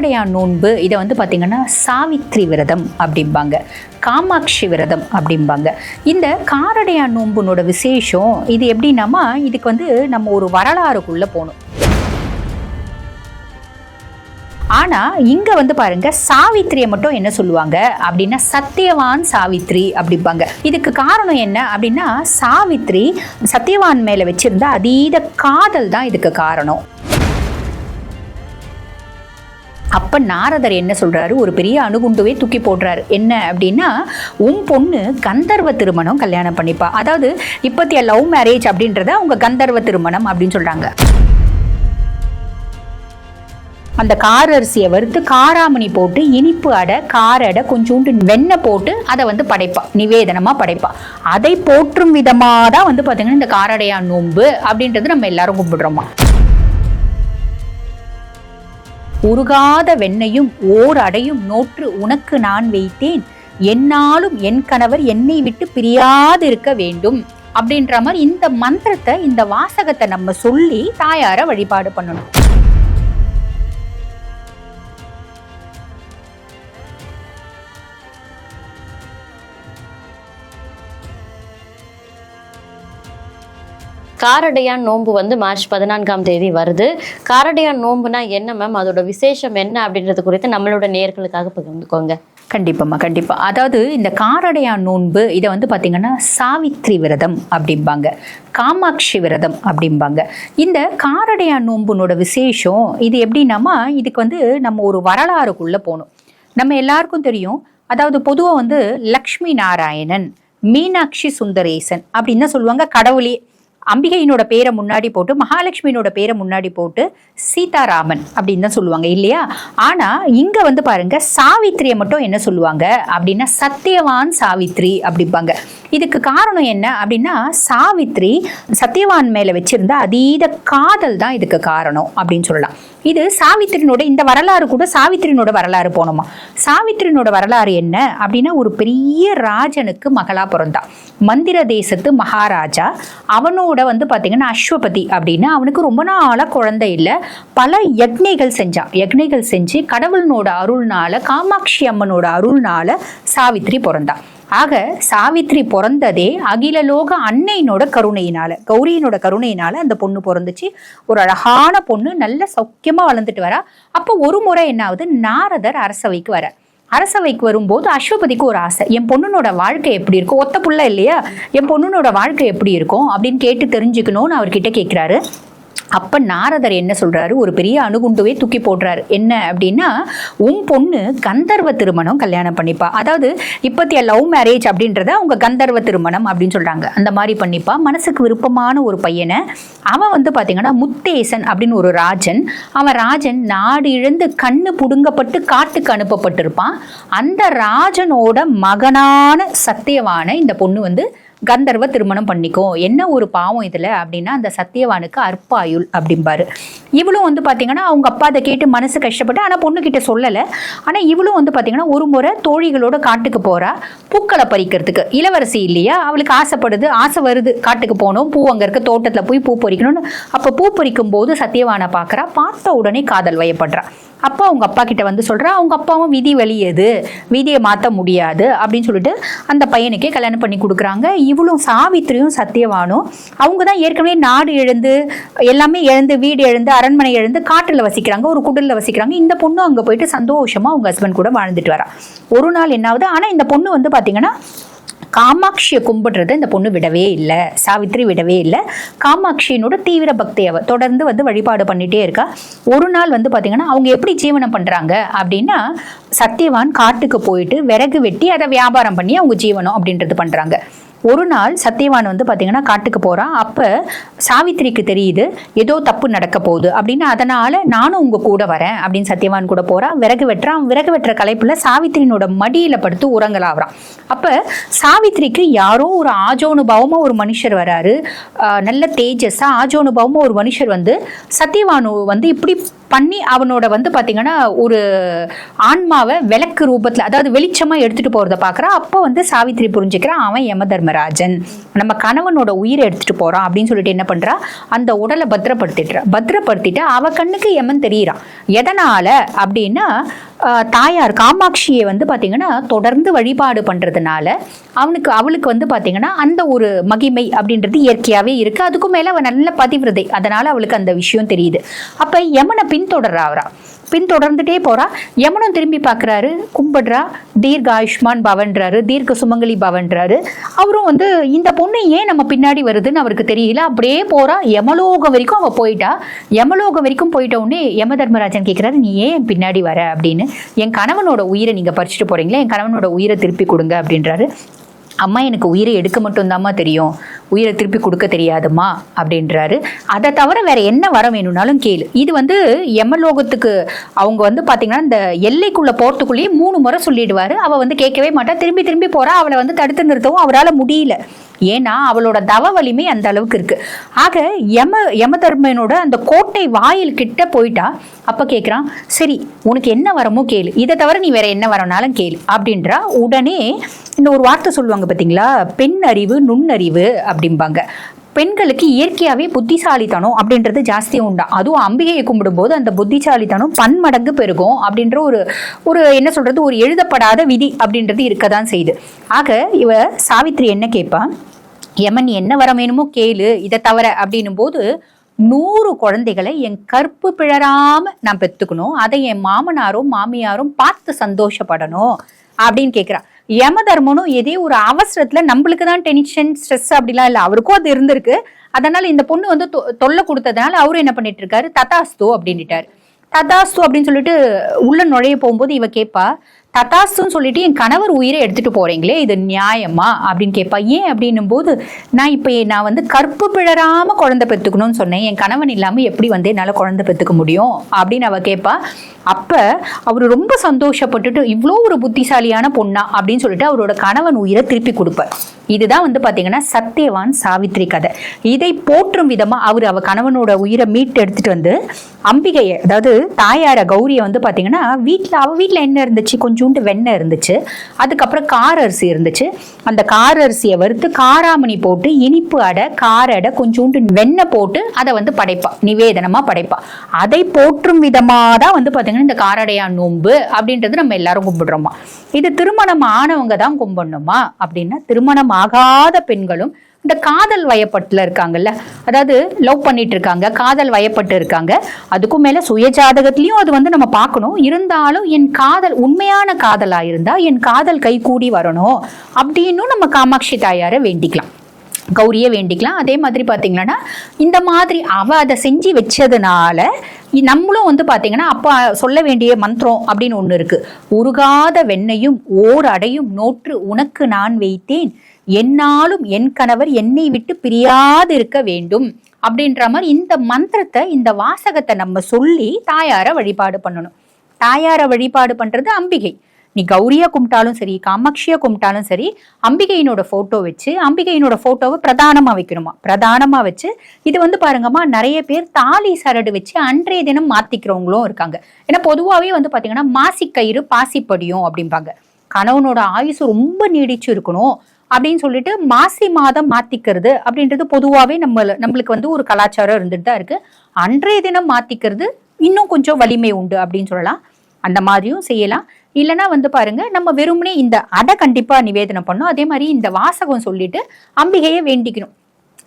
காரடையான் நோன்பு இதை வந்து பார்த்திங்கன்னா சாவித்ரி விரதம் அப்படிம்பாங்க. காமாட்சி விரதம் அப்படிம்பாங்க. இந்த காரடையான் நோன்புனோட விசேஷம் இது எப்படின்னாமா இதுக்கு வந்து நம்ம ஒரு வரலாறுக்குள்ளே போகணும். ஆனா இங்க வந்து பாருங்க சாவித்திரியை மட்டும் என்ன சொல்லுவாங்க? அப்படின்னா சத்தியவான் சாவித்ரி அப்படிம்பாங்க. இதுக்கு காரணம் என்ன அப்படின்னா சாவித்ரி சத்தியவான் மேல வச்சிருந்த அதீத காதல் தான் இதுக்கு காரணம். அப்போ நாரதர் என்ன சொல்கிறாரு ஒரு பெரிய அணுகுண்டுவே தூக்கி போடுறாரு. என்ன அப்படின்னா உன் பொண்ணு கந்தர்வ திருமணம் கல்யாணம் பண்ணிப்பா. அதாவது இப்பத்திய லவ் மேரேஜ் அப்படின்றத அவங்க கந்தர்வ திருமணம் அப்படின்னு சொல்கிறாங்க அந்த கார அரிசியை வறுத்து காராமணி போட்டு இனிப்பு அடை கார அடை கொஞ்சோண்டு வெண்ணெய் போட்டு அதை வந்து படைப்பா. நிவேதனமாக படைப்பா. அதை போற்றும் விதமாக தான் வந்து பார்த்தீங்கன்னா இந்த காரடையா நோன்பு அப்படின்றது நம்ம எல்லாரும் கும்பிடுறோமா? உருகாத வெண்ணையும் ஓர் அடையும் நோற்று உனக்கு நான் வைத்தேன். என்னாலும் என் கணவர் என்னை விட்டு பிரியாது இருக்க வேண்டும். அப்படின்ற மாதிரி இந்த மந்திரத்தை இந்த வாசகத்தை நம்ம சொல்லி தாயார வழிபாடு பண்ணணும். காரடையான் நோன்பு வந்து மார்ச் பதினான்காம் தேதி வருது. காரடையான் நோன்புனா என்ன மேம் அதோட விசேஷம் என்ன அப்படின்றது குறித்து நம்மளோட நேர்களுக்காக பகிர்ந்துக்கோங்க. கண்டிப்பாம்மா கண்டிப்பாக அதாவது இந்த காரடையான் நோன்பு இதை வந்து பார்த்திங்கன்னா சாவித்ரி விரதம் அப்படிம்பாங்க. காமாட்சி விரதம் அப்படிம்பாங்க. இந்த காரடையான் நோன்புனோட விசேஷம் இது எப்படின்னாமா இதுக்கு வந்து நம்ம ஒரு வரலாறுக்குள்ளே போகணும். நம்ம எல்லாருக்கும் தெரியும். அதாவது பொதுவாக வந்து லக்ஷ்மி நாராயணன் மீனாட்சி சுந்தரேசன் அப்படின்னு தான் சொல்லுவாங்க கடவுளே. அம்பிகையினோட பேரை முன்னாடி போட்டு மகாலட்சுமியினோட பேரை முன்னாடி போட்டு சீதாராமன் அப்படின்னு தான் சொல்லுவாங்க இல்லையா? ஆனா இங்க வந்து பாருங்க சாவித்திரியை மட்டும் என்ன சொல்லுவாங்க அப்படின்னா சத்தியவான் சாவித்ரி அப்படிம்பாங்க. இதுக்கு காரணம் என்ன அப்படின்னா சாவித்ரி சத்யவான் மேல வச்சிருந்த அதீத காதல் தான் இதுக்கு காரணம் அப்படின்னு சொல்லலாம். இது சாவித்திரினோட இந்த வரலாறு கூட சாவித்திரினோட வரலாறு போனோமா? சாவித்திரினோட வரலாறு என்ன அப்படின்னா ஒரு பெரிய ராஜனுக்கு மகளா பிறந்தா. மந்திர தேசத்து மகாராஜா. அவனோட வந்து பார்த்தீங்கன்னா அஸ்வபதி அப்படின்னு. அவனுக்கு ரொம்ப நாளாக குழந்தை இல்லை. பல யக்னைகள் செஞ்சான் யக்னைகள் செஞ்சு கடவுளினோட அருள்னால காமாட்சி அம்மனோட அருள்னால சாவித்திரி பிறந்தான் ஆக சாவித்ரி பிறந்ததே அகிலலோக அன்னையினோட கருணையினால கௌரியினோட கருணையினால அந்த பொண்ணு பிறந்துச்சு. ஒரு அழகான பொண்ணு நல்ல சௌக்கியமா வளர்ந்துட்டு வரா. அப்போ ஒரு முறை என்ன ஆகுது நாரதர் அரசவைக்கு வர. அரசவைக்கு வரும்போது அஸ்வபதிக்கு ஒரு ஆசை. என் பொண்ணுனோட வாழ்க்கை எப்படி இருக்கும்? ஒத்த புள்ள இல்லையா? என் பொண்ணுனோட வாழ்க்கை எப்படி இருக்கும்? அப்படின்னு கேட்டு தெரிஞ்சுக்கணும்னு அவர்கிட்ட கேட்குறாரு அப்போ நாரதர் என்ன சொல்கிறாரு ஒரு பெரிய அணுகுண்டுவே தூக்கி போடுறாரு. என்ன அப்படின்னா உன் பொண்ணு கந்தர்வ திருமணம் கல்யாணம் பண்ணிப்பா. அதாவது இப்பத்திய லவ் மேரேஜ் அப்படின்றத அவங்க கந்தர்வ திருமணம் அப்படின்னு சொல்கிறாங்க அந்த மாதிரி பண்ணிப்பா. மனசுக்கு விருப்பமான ஒரு பையனை அவன் வந்து பார்த்தீங்கன்னா முத்தேசன் அப்படின்னு ஒரு ராஜன். அவன் ராஜன் நாடு இழந்து கண்ணு புடுங்கப்பட்டு காட்டுக்கு அனுப்பப்பட்டிருப்பான். அந்த ராஜனோட மகனான சத்தியவான இந்த பொண்ணு வந்து கந்தர்வ திருமணம் பண்ணிக்கும் என்ன ஒரு பாவம் இதில்? அப்படின்னா அந்த சத்தியவானுக்கு அற்பாயுள் அப்படிம்பாரு. இவளும் வந்து பார்த்தீங்கன்னா அவங்க அப்பா அதை கேட்டு மனசு கஷ்டப்பட்டு ஆனால் பொண்ணுக்கிட்ட சொல்லலை. ஆனால் இவளும் வந்து பார்த்தீங்கன்னா ஒரு முறை தோழிகளோட காட்டுக்கு போகிறா பூக்களை பறிக்கிறதுக்கு. இளவரசி இல்லையா? அவளுக்கு ஆசைப்படுது ஆசை வருது காட்டுக்கு போகணும் பூ அங்கே இருக்க தோட்டத்தில் போய் பூ பறிக்கணும்னு. அப்போ பூ பறிக்கும் போது சத்தியவானை பார்க்குறா பார்த்த உடனே காதல் வயப்படுறா. அப்பா அவங்க அப்பா கிட்ட வந்து சொல்கிறா அவங்க அப்பாவும் விதி வெளியது விதியை மாற்ற முடியாது அப்படின்னு சொல்லிட்டு அந்த பையனுக்கே கல்யாணம் பண்ணி கொடுக்குறாங்க. இவளும் சாவித்திரியும் சத்தியவானும் அவங்க தான் ஏற்கனவே நாடு எழுந்து எல்லாமே எழுந்து வீடு எழுந்து அரண்மனை எழுந்து காட்டில் வசிக்கிறாங்க ஒரு குடலில் வசிக்கிறாங்க. இந்த பொண்ணு அங்கே போயிட்டு சந்தோஷமாக அவங்க ஹஸ்பண்ட் கூட வாழ்ந்துட்டு வரா. ஒரு நாள் என்னாவது ஆனால் இந்த பொண்ணு வந்து பார்த்தீங்கன்னா காமாட்சியை கும்பிடுறத இந்த பொண்ணு விடவே இல்லை. சாவித்ரி விடவே இல்லை. காமாட்சியினோட தீவிர பக்தி அவ. தொடர்ந்து வந்து வழிபாடு பண்ணிட்டே இருக்கா. ஒரு நாள் வந்து பார்த்தீங்கன்னா அவங்க எப்படி ஜீவனம் பண்ணுறாங்க அப்படின்னா சத்தியவான் காட்டுக்கு போயிட்டு விறகு வெட்டி அதை வியாபாரம் பண்ணி அவங்க ஜீவனம் அப்படின்றது பண்ணுறாங்க ஒரு நாள் சத்தியவான் வந்து பார்த்தீங்கன்னா காட்டுக்கு போகிறான் அப்போ சாவித்திரிக்கு தெரியுது ஏதோ தப்பு நடக்க போகுது அப்படின்னு அதனால் நானும் உங்கள் கூட வரேன் அப்படின்னு சத்தியவான் கூட போகிறான் விறகு வெட்டுறான் விறகு வெட்டுற கலைப்பில் சாவித்திரினோட மடியில் படுத்து உரங்களாகிறான் அப்போ சாவித்திரிக்கு யாரோ ஒரு ஆஜோனுபாவமாக ஒரு மனுஷர் வராரு. நல்ல தேஜஸாக ஆஜோனுபாவமாக ஒரு மனுஷர் வந்து சத்தியவானு வந்து இப்படி பண்ணி அவனோட வந்து பார்த்தீங்கன்னா ஒரு ஆன்மாவை விளக்கு ரூபத்தில் அதாவது வெளிச்சமாக எடுத்துகிட்டு போகிறத பார்க்குறான் அப்போ வந்து சாவித்திரி புரிஞ்சுக்கிறான் அவன் யம தர்மராஜன் நம்ம கணவனோட உயிரை எடுத்துகிட்டு போகிறான் அப்படின்னு சொல்லிட்டு என்ன பண்ணுறா அந்த உடலை பத்திரப்படுத்திடுறா. பத்திரப்படுத்திட்டு அவ கண்ணுக்கு யமன் தெரியிறான் எதனால் அப்படின்னா தாயார் காமாட்சியை வந்து பார்த்தீங்கன்னா தொடர்ந்து வழிபாடு பண்றதுனால அவனுக்கு அவளுக்கு வந்து பார்த்தீங்கன்னா அந்த ஒரு மகிமை அப்படின்றது இயற்கையாகவே இருக்கு. அதுக்கும் மேல அவன் நல்ல பதிவிரதை. அதனால அவளுக்கு அந்த விஷயம் தெரியுது. அப்ப யமனை பின்தொடர்றாரா பின்தொடர்ந்துட்டே போறா. யமனும் திரும்பி பார்க்குறாரு. கும்பிடுறா. தீர்க்க ஆயுஷ்மான் பவன்றாரு. தீர்க்க சுமங்கலி பவன்றாரு. அவரும் வந்து இந்த பொண்ணு ஏன் நம்ம பின்னாடி வருதுன்னு அவருக்கு தெரியல. அப்படியே போறா. யமலோகம் வரைக்கும் அவ போயிட்டா. யமலோகம் வரைக்கும் போயிட்ட உடனே யம தர்மராஜன் கேட்கிறாரு நீ ஏன் என் பின்னாடி வர? அப்படின்னு. என் கணவனோட உயிரை நீங்க பறிச்சுட்டு போறீங்களா. என் கணவனோட உயிரை திருப்பி கொடுங்க அப்படின்றாரு. அம்மா எனக்கு உயிரை எடுக்க மட்டும்தாம்மா தெரியும். உயிரை திருப்பி கொடுக்க தெரியாதும்மா அப்படின்றாரு. அதை தவிர வேற என்ன வர வேணும்னாலும் கேளு. இது வந்து எமலோகத்துக்கு அவங்க வந்து பாத்தீங்கன்னா இந்த எல்லைக்குள்ள போறதுக்குள்ளேயே மூணு முறை சொல்லிடுவாரு. அவ வந்து கேட்கவே மாட்டா. திரும்பி திரும்பி போறா. அவளை வந்து தடுத்து நிறுத்தவும் அவரால் முடியல. ஏன்னா அவளோட தவ வலிமை அந்த அளவுக்கு இருக்கு. ஆக யம யமதர்மனோட அந்த கோட்டை வாயில் கிட்ட போயிட்டா அப்ப கேக்குறான் சரி உனக்கு என்ன வரமோ கேளு. இதை தவிர நீ வேற என்ன வரனாலும் கேளு. அப்படின்றா உடனே இந்த ஒரு வார்த்தை சொல்லுவாங்க பாத்தீங்களா? பெண் அறிவு நுண்ணறிவு அப்படிம்பாங்க. பெண்களுக்கு இயற்கையாகவே புத்திசாலித்தனம் அப்படின்றது ஜாஸ்தியாக உண்டா? அதுவும் அம்பிகையை கும்பிடும்போது அந்த புத்திசாலித்தனம் பன்மடங்கு பெருகும் அப்படின்ற ஒரு ஒரு என்ன சொல்றது ஒரு எழுதப்படாத விதி அப்படின்றது இருக்க தான் செய்யுது ஆக இவ சாவித்ரி என்ன கேட்பா யமன் என்ன வர வேணுமோ கேளு இதை தவிர அப்படின்னும் போது நூறு குழந்தைகளை என் கற்பு பிழறாம நான் பெத்துக்கணும். அதை என் மாமனாரும் மாமியாரும் பார்த்து சந்தோஷப்படணும் அப்படின்னு கேட்குறா யம தர்மனும் எதே ஒரு அவசரத்துல நம்மளுக்கு தான் டென்ஷன் ஸ்ட்ரெஸ் அப்படிலாம் இல்லை. அவருக்கும் அது இருந்திருக்கு. அதனால இந்த பொண்ணு வந்து தொ- தொல்லை கொடுத்ததுனால அவரும் என்ன பண்ணிட்டு இருக்காரு ததாஸ்து அப்படின்னுட்டாரு. ததாஸ்து அப்படின்னு சொல்லிட்டு உள்ள நுழைய போகும்போது இவ கேட்பா ததாஸ்துன்னு சொல்லிட்டு என் கணவர் உயிரை எடுத்துட்டு போறீங்களே இது நியாயமா? அப்படின்னு கேட்பா ஏன் அப்படின்னும் போது நான் இப்போ நான் வந்து கற்பு பிழறாம குழந்தை பெற்றுக்கணும்னு சொன்னேன். என் கணவன் இல்லாம எப்படி வந்து என்னால குழந்தை பெத்துக்க முடியும்? அப்படின்னு அவ கேட்பா அப்ப அவர் ரொம்ப சந்தோஷப்பட்டுட்டு இவ்வளோ ஒரு புத்திசாலியான பொண்ணா அப்படின்னு சொல்லிட்டு அவரோட கணவன் உயிரை திருப்பி கொடுப்பார். இதுதான் வந்து பார்த்தீங்கன்னா சத்யவான் சாவித்ரி கதை. இதை போற்றும் விதமாக அவர் அவ கணவனோட உயிரை மீட்டு எடுத்துட்டு வந்து அம்பிகையை அதாவது தாயார கௌரியை வந்து பார்த்தீங்கன்னா வீட்டில் அவள் வீட்டில் என்ன இருந்துச்சு? கொஞ்சோண்டு வெண்ணெய் இருந்துச்சு. அதுக்கப்புறம் கார அரிசி இருந்துச்சு. அந்த கார அரிசியை வறுத்து காராமணி போட்டு இனிப்பு அடை கார அடை கொஞ்சோண்டு வெண்ணெய் போட்டு அதை வந்து படைப்பா. நிவேதனமாக படைப்பா. அதை போற்றும் விதமாக தான் வந்து பார்த்தீங்கன்னா இந்த காரடையா நோன்பு அப்படின்றது நம்ம எல்லாரும் கும்பிடுறோமா. இது திருமணம் ஆனவங்க தான் கும்பிடணுமா? அப்படின்னா திருமணம் ஆகாத பெண்களும் இந்த காதல் வயப்பட்டுல இருக்காங்கல்ல. அதாவது லவ் பண்ணிட்டு இருக்காங்க காதல் வயப்பட்டு இருக்காங்க. அதுக்கும் மேல சுய ஜாதகத்திலயும் அது வந்து நம்ம பார்க்கணும். இருந்தாலும் என் காதல் உண்மையான காதலா இருந்தா என் காதல் கைகூடி வரணும் அப்படின்னும் நம்ம காமாட்சி தாயாரை வேண்டிக்கலாம். கௌரியை வேண்டிக்கலாம். அதே மாதிரி பார்த்தீங்கன்னா இந்த மாதிரி அவ அதை செஞ்சு வச்சதுனால நம்மளும் வந்து பார்த்தீங்கன்னா அப்போ சொல்ல வேண்டிய மந்திரம் அப்படின்னு ஒன்று இருக்கு. உருகாத வெண்ணையும் ஓர் அடையும் நோற்று உனக்கு நான் வைத்தேன். என்னாலும் என் கணவர் என்னை விட்டு பிரியாது இருக்க வேண்டும் அப்படின்ற மாதிரி இந்த மந்திரத்தை இந்த வாசகத்தை நம்ம சொல்லி தாயாரை வழிபாடு பண்ணணும். தாயாரை வழிபாடு பண்றது அம்பிகை. நீ கௌரியா கும்பிட்டாலும் சரி காமாட்சியா கும்பிட்டாலும் சரி அம்பிகையினோட போட்டோ வச்சு அம்பிகையினோட போட்டோவை பிரதானமா வைக்கணுமா? பிரதானமா வச்சு இது வந்து பாருங்கம்மா நிறைய பேர் தாலி சரடு வச்சு அன்றைய தினம் மாத்திக்கிறவங்களும் இருக்காங்க. ஏன்னா பொதுவாகவே வந்து பாத்தீங்கன்னா மாசிக்கயிறு பாசிப்படியும் அப்படிம்பாங்க. கணவனோட ஆயுசு ரொம்ப நீடிச்சு இருக்கணும். அப்படின்னு சொல்லிட்டு மாசி மாதம் மாத்திக்கிறது அப்படின்றது பொதுவாகவே நம்ம நம்மளுக்கு வந்து ஒரு கலாச்சாரம் இருந்துட்டு தான் இருக்கு. அன்றைய தினம் மாத்திக்கிறது இன்னும் கொஞ்சம் வலிமை உண்டு அப்படின்னு சொல்லலாம். அந்த மாதிரியும் செய்யலாம். இல்லைன்னா வந்து பாருங்க நம்ம வெறுமனே இந்த அடை கண்டிப்பா நிவேதனம் பண்ணோம் அதே மாதிரி இந்த வாசகம் சொல்லிட்டு அம்பிகையை வேண்டிக்கணும்.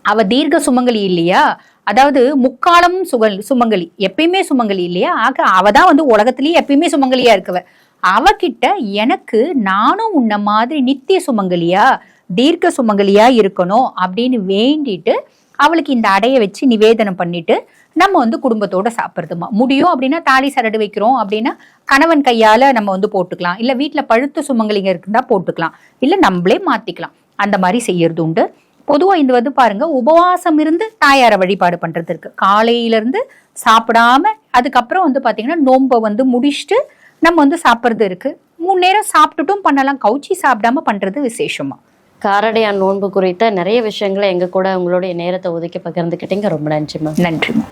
அவ தீர்க்க சுமங்கலி இல்லையா? அதாவது முக்காலம் சுகல் சுமங்கலி. எப்பயுமே சுமங்கலி இல்லையா? ஆக அவ தான் வந்து உலகத்திலேயே எப்பயுமே சுமங்கலியா இருக்கவ. அவகிட்ட எனக்கு நானும் உன்ன மாதிரி நித்திய சுமங்கலியா? தீர்க்க சுமங்கலியா இருக்கணும் அப்படின்னு வேண்டிட்டு அவளுக்கு இந்த அடையை வச்சு நிவேதனம் பண்ணிட்டு நம்ம வந்து குடும்பத்தோட சாப்பிட்றதுமா? முடியும் அப்படின்னா தாலி சரடு வைக்கிறோம் அப்படின்னா கணவன் கையால நம்ம வந்து போட்டுக்கலாம். இல்ல வீட்டுல பழுத்த சுமங்கலிங்க இருந்தா போட்டுக்கலாம். இல்ல நம்மளே மாத்திக்கலாம். அந்த மாதிரி செய்யறது உண்டு. பொதுவா இந்த வந்து பாருங்க உபவாசம் இருந்து தாயாரை வழிபாடு பண்றது இருக்கு. காலையில இருந்து சாப்பிடாம அதுக்கப்புறம் வந்து பாத்தீங்கன்னா நோன்பை வந்து முடிச்சுட்டு நம்ம வந்து சாப்பிட்றது இருக்கு. மூணு நேரம் சாப்பிட்டுட்டும் பண்ணலாம். கவுச்சி சாப்பிடாம பண்றது விசேஷமா. காரடையான் நோன்பு குறித்த நிறைய விஷயங்களை எங்க கூட உங்களுடைய நேரத்தை ஒதுக்கி பகிர்ந்துக்கிட்டீங்க. ரொம்ப நன்றி மேம் நன்றிமா